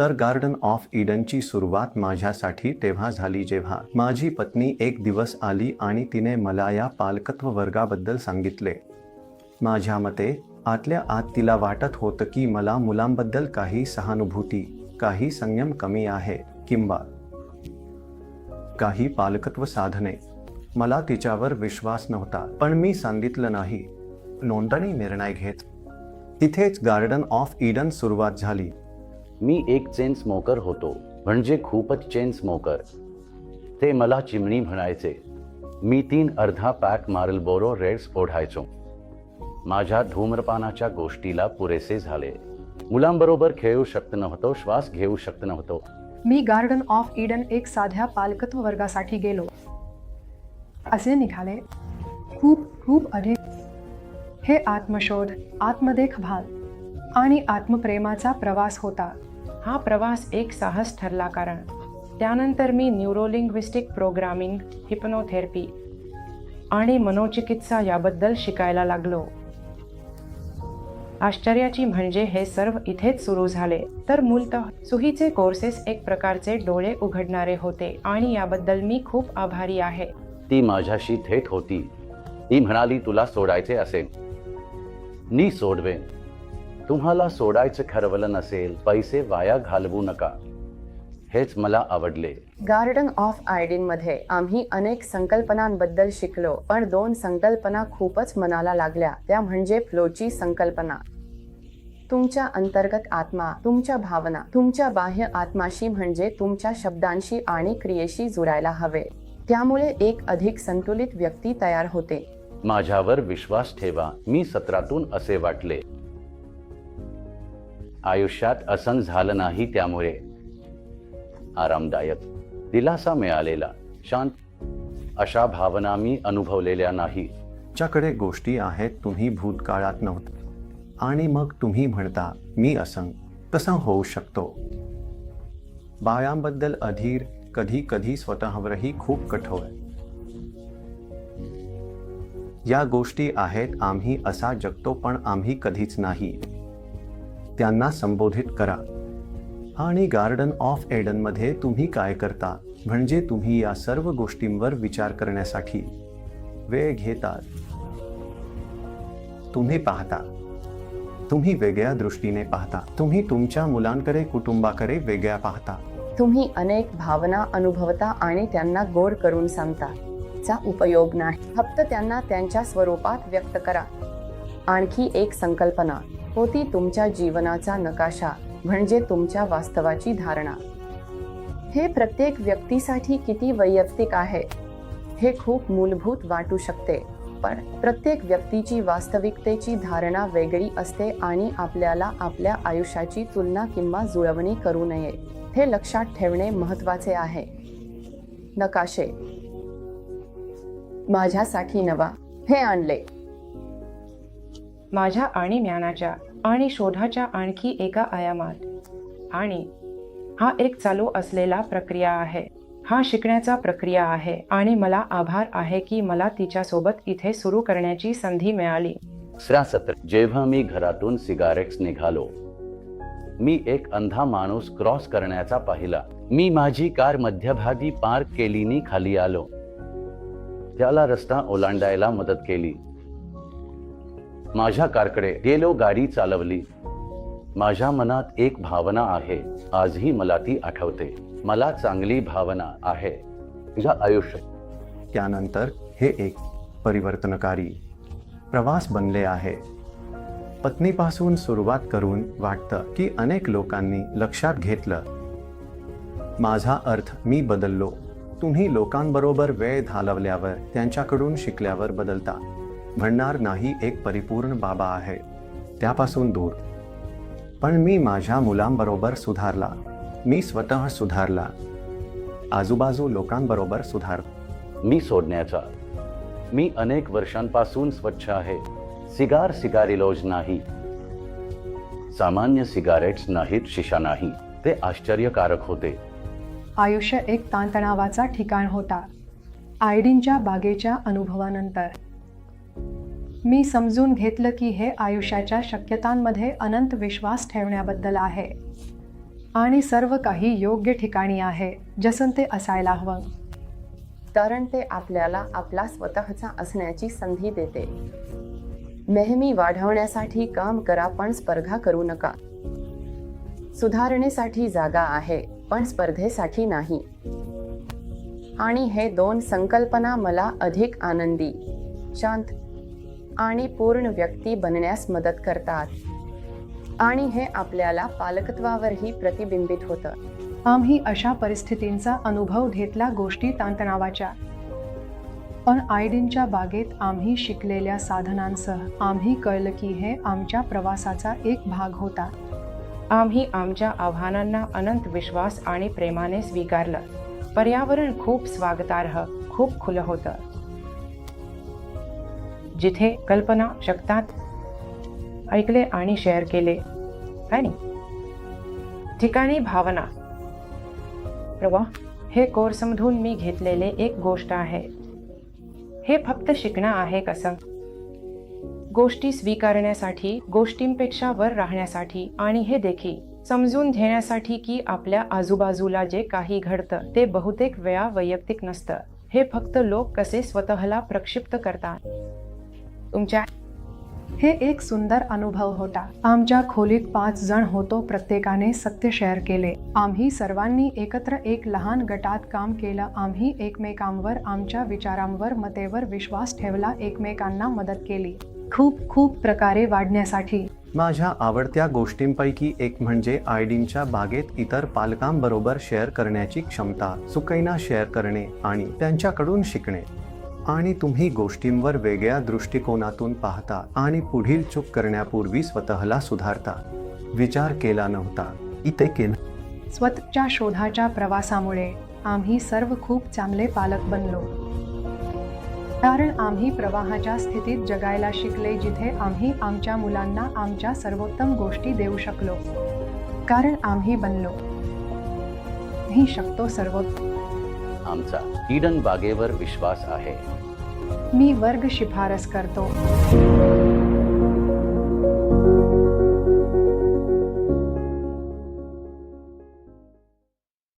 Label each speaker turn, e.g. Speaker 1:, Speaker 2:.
Speaker 1: तर garden of इडनची सुरुवात माझ्यासाठी तेव्हा झाली जेव्हा माझी पत्नी एक दिवस आली आणि तिने मला या पालकत्व वर्गाबद्दल सांगितले. माझ्या मते आतल्या आत तिला वाटत होतं की मला मुलांबद्दल काही सहानुभूती काही संयम कमी आहे किंवा काही पालकत्व साधने. मला तिच्यावर विश्वास नव्हता पण मी सांगितलं नाही. नोंदणी निर्णय घेत. तिथेच गार्डन ऑफ इडन सुरुवात झाली.
Speaker 2: मी एक चेन स्मोकर होतो. म्हणजे खूपच चेन स्मोकर ते मला चिमणी म्हणायचे. मी तीन अर्धा पॅक मारलबोरो रेड्स ओढायचो. माझ्या धूम्रपानाच्या गोष्टीला पुरेसे झाले. मुलांबरोबर खेळू शकत नव्हतो श्वास घेऊ शकत नव्हतो.
Speaker 3: मी गार्डन ऑफ इडन एक साध्या पालकत्व वर्गासाठी गेलो. असे निघाले. खूप खूप अधिक. हे आत्मशोध आत्मदेखभाल आणि आत्मप्रेमाचा प्रवास होता.
Speaker 4: हा प्रवास एक साहस ठरला कारण त्यानंतर मी न्यूरोलिंग्विस्टिक प्रोग्रामिंग हिप्नोथेरपी आणि मनोचिकित्सा याबद्दल शिकायला लागलो. आश्चर्याची म्हणजे हे सर्व इथेच सुरू झाले. तर मूलतः सुहीचे कोर्सेस एक प्रकारचे डोळे उघडणारे होते आणि याबद्दल मी खूप आभारी आहे.
Speaker 2: ती माझ्याशी थेट होती. ती म्हणाली तुला सोडायचे असेल. मी सोडवेन. तुम्हाला सोडायचं ठरवलं नसेल पैसे वाया घालवू नका. हेच मला आवडले.
Speaker 5: गार्डन ऑफ आयडीनमध्ये आम्ही अनेक संकल्पनांबद्दल शिकलो पण दोन संकल्पना खूपच मनाला लागल्या. त्या म्हणजे फ्लोची संकल्पना. तुमच्या अंतर्गत आत्मा तुमच्या भावना तुमच्या बाह्य आत्माशी म्हणजे तुमच्या शब्दांशी आणि क्रियेशी जुळायला हवे. त्यामुळे एक अधिक संतुलित व्यक्ती तयार होते.
Speaker 2: माझ्यावर विश्वास ठेवा. मी सत्रातून असे वाटले. आयुष्यात असं झालं नाही त्यामुळे. आरामदायक. दिलासा मिळालेला. शांत. अशा भावना मी अनुभवलेल्या नाही.
Speaker 1: ज्याकडे गोष्टी आहेत तुम्ही भूतकाळात नव्हता. आणि मग तुम्ही म्हणता मी असं कसं होऊ शकतो? बायांबद्दल अधीर कधी कधी स्वतःवरही खूप कठोर. या गोष्टी आहेत आम्ही असा जगतो पण आम्ही कधीच नाही. त्यांना संबोधित करा. आणि गार्डन ऑफ एडनमध्ये तुम्ही काय करता? म्हणजे तुम्ही या सर्व गोष्टींवर विचार करण्यासाठी. वेळ घेतात तुम्ही पाहता. तुम्ही वेगळ्या दृष्टीने पाहता. तुम्ही तुमच्या मुलांकडे कुटुंबाकडे वेगळ्या पाहता.
Speaker 5: तुम्ही अनेक भावना अनुभवता आणि त्यांना गोड करून सांगता. चा उपयोग नाही. फक्त त्यांना त्यांच्या स्वरूपात व्यक्त करा. आणखी एक संकल्पना. होती तुमच्या जीवनाचा नकाशा म्हणजे तुमच्या वास्तवाची धारणा. हे प्रत्येक व्यक्तीसाठी किती वैयक्तिक आहे हे खूप मूलभूत वाटू शकते पण प्रत्येक व्यक्तीची वास्तविकतेची धारणा वेगळी असते आणि आपल्याला आपल्या आयुष्याची तुलना किंवा जुळवणी करू नये हे लक्षात ठेवणे महत्त्वाचे आहे. नकाशे. माझ्यासाठी नवा. हे आणले.
Speaker 4: माझ्या आणि ज्ञानाच्या आणि शोधाच्या आणखी एका आयामात. आणि हा एक चालू असलेला प्रक्रिया आहे. हा शिकण्याचा प्रक्रिया आहे आणि मला आभार आहे की मला तिच्यासोबत इथे सुरू करण्याची संधी मिळाली.
Speaker 2: दुसरा सत्र जेव्हा मी घरातून सिगारेट्स निघालो मी एक अंधा माणूस क्रॉस करण्याचा पाहिला. मी माझी कार मध्यभागी पार्क केलीनी खाली आलो. त्याला रस्ता ओलांडायला मदत केली. माझ्या कारकडे गेलो गाडी चालवली. माझ्या मनात एक भावना आहे. आजही मला ती आठवते. मला चांगली भावना आहे. तुझ्या आयुष्यात.
Speaker 1: त्यानंतर हे एक परिवर्तनकारी प्रवास बनले आहे. पत्नीपासून सुरुवात करून वाटतं की अनेक लोकांनी लक्षात घेतलं. माझा अर्थ मी बदललो. तुम्ही लोकांबरोबर वेळ घालवल्यावर त्यांच्याकडून शिकल्यावर बदलता. म्हणणार नाही एक परिपूर्ण बाबा आहे त्यापासून दूर. पण मी माझ्या मुलांबरोबर सुधारला मी स्वतः सुधारला. आजूबाजू लोकांबरोबर सुधार.
Speaker 2: मी सोडण्याचा. मी अनेक वर्षांपासून स्वच्छ आहे. सिगार सिगारिलोज नाही. सामान्य सिगारेट्स नाहीत शिशा नाही. ते आश्चर्यकारक होते.
Speaker 3: आयुष्य एक ताणतणावाचा ठिकाण होता. आयडीनच्या बागेच्या अनुभवानंतर. मी समजून घेतलं की हे आयुष्याच्या शक्यतांमध्ये अनंत विश्वास ठेवण्याबद्दल आहे. आणि सर्व काही योग्य ठिकाणी आहे जसं ते असायला हवं.
Speaker 5: कारण ते आपल्याला आपला स्वतःचा असण्याची संधी देते. नेहमी वाढवण्यासाठी काम करा पण स्पर्धा करू नका. सुधारणेसाठी जागा आहे पण स्पर्धेसाठी नाही. आणि हे दोन संकल्पना मला अधिक आनंदी शांत आणि पूर्ण व्यक्ती बनण्यास मदत करतात. आणि हे आपल्याला पालकत्वावरही प्रतिबिंबित होतं.
Speaker 3: आम्ही अशा परिस्थितींचा अनुभव घेतला गोष्टी ताणतणावाच्या. पण आयडीनच्या बागेत आम्ही शिकलेल्या साधनांसह आम्ही कळलं की हे आमच्या प्रवासाचा एक भाग होता.
Speaker 4: आम्ही आमच्या आव्हानांना अनंत विश्वास आणि प्रेमाने स्वीकारलं. पर्यावरण खूप स्वागतार्ह खूप खुलं होतं. जिथे कल्पना शकतात. ऐकले आणि शेअर केले. आणि ठिकाणी भावना. प्रवा हे कोर्समधून मी घेतलेले एक गोष्ट आहे. हे फक्त शिकणं आहे कसं? गोष्टी स्वीकारण्यासाठी गोष्टींपेक्षा वर राहण्यासाठी आणि हे देखील. समजून घेण्यासाठी की आपल्या आजूबाजूला जे काही घडतं ते बहुतेक वेळा वैयक्तिक नसतं. हे फक्त लोक कसे स्वतःला प्रक्षिप्त करतात? तुमच्या
Speaker 3: हे एक सुंदर अनुभव होता. आमच्या खोलीत पाच जण होतो प्रत्येकाने सत्य शेअर केले. आम्ही सर्वांनी एकत्र एक लहान गटात काम केलं. आम्ही एकमेकांवर आमच्या विचारांवर मतेवर विश्वास ठेवला. एकमेकांना मदत केली. खूप खूप प्रकारे वाढण्यासाठी.
Speaker 1: माझ्या आवडत्या गोष्टींपैकी एक म्हणजे आयडीनच्या बागेत इतर पालकांबरोबर शेअर करण्याची क्षमता सुकैना शेअर करणे आणि त्यांच्याकडून शिकणे. आणि तुम्ही गोष्टींवर वेगळ्या दृष्टिकोनातून पाहता आणि पुढील चूक करण्यापूर्वी स्वतःला सुधारता. विचार केला नव्हता. इथे केला.
Speaker 3: स्वतःच्या शोधाच्या प्रवासामुळे आम्ही सर्व खूप चांगले पालक बनलो. कारण आम्ही प्रवाहाच्या स्थितीत जगायला शिकले जिथे आम्ही आमच्या मुलांना आमच्या सर्वोत्तम गोष्टी देऊ शकलो. कारण आम्ही बनलो. ही शकतो सर्वोत्तम.
Speaker 2: आमचा. ईडन बागेवर विश्वास आहे.
Speaker 3: मी वर्ग शिफारस करतो.